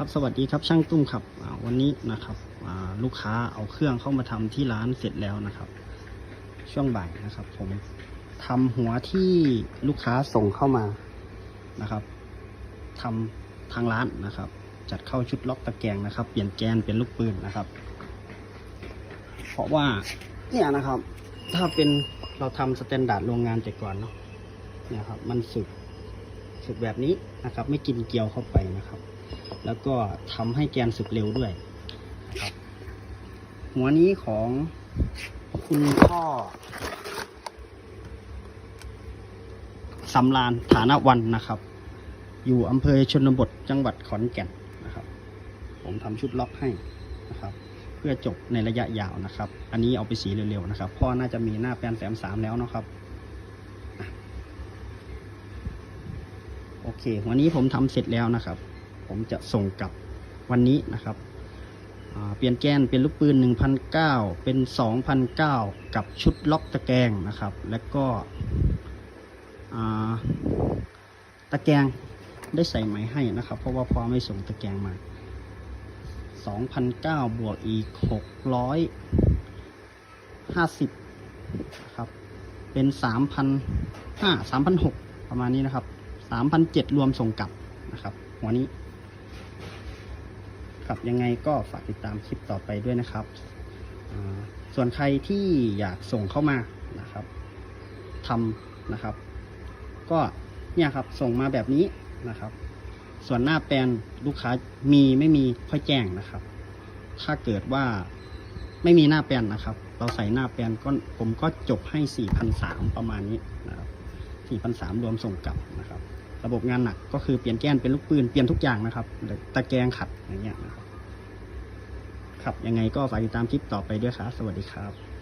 ครับสวัสดีครับช่างตุ้มครับวันนี้นะครับลูกค้าเอาเครื่องเข้ามาทำที่ร้านเสร็จแล้วนะครับ ช่วงบ่ายนะครับ ผมทำหัวที่ลูกค้าส่งเข้ามานะครับทำทางร้านนะครับ จัดเข้าชุดล็อกตะแกรงนะครับ เปลี่ยนแกนเป็นลูกปืนนะครับ เพราะว่าเนี่ยนะครับ ถ้าเป็นเราทำสแตนดาร์ดโรงงานแต่ก่อนเนาะเนี่ยครับ มันสึก สึกแบบนี้นะครับ ไม่กินเกลียวเข้าไปนะครับ แล้วก็ทำให้แกนสึกเร็วด้วยครับหัวนี้ของคุณพ่อสำรานฐานวันนะครับ อยู่อำเภอชนบทจังหวัดขอนแก่นนะครับ ผมทำชุดล็อกให้นะครับ เพื่อจบในระยะยาวนะครับ อันนี้เอาไปสีเร็วๆนะครับพ่อน่าจะมีหน้าแปลนแสมสามแล้วนะครับอะโอ เค วันนี้ผมทำเสร็จแล้วนะครับ ผมจะส่งกลับวันนี้นะครับเปลี่ยนแกนเป็นลูกปืน 1,009 เป็น 2,009 กับชุดล็อกตะแกรงนะครับ แล้วก็ตะแกรงได้ใส่ไหมให้นะครับ เพราะว่าพ่อไม่ส่งตะแกรงมา 2,009 บวกอีก 650นะครับ เป็น 3,500 3,600 ประมาณนี้นะครับ 3,700รวมส่งกลับนะครับ หัวนี้ ครับยังไงก็ฝากติดตามคลิปต่อไปด้วยนะครับ ส่วนใครที่อยากส่งเข้ามานะครับทำนะครับ ก็เนี่ยครับส่งมาแบบนี้นะครับ ส่วนหน้าแปลนลูกค้ามีไม่มีค่อยแจ้งนะครับ ถ้าเกิดว่าไม่มีหน้าแปลนนะครับ เราใส่หน้าแปลนก็ผมก็จบให้4 0 0 3ประมาณนี้นะครับ 4 0 0 3รวมส่งกลับนะครับ ระบบงานหนักก็คือเปลี่ยนแก้นเป็นลูกปืนเปลี่ยนทุกอย่างนะครับตะแกรงขัดอย่างเงี้ยนะครับครับยังไงก็ฝากติดตามคลิปต่อไปด้วยครับ สวัสดีครับ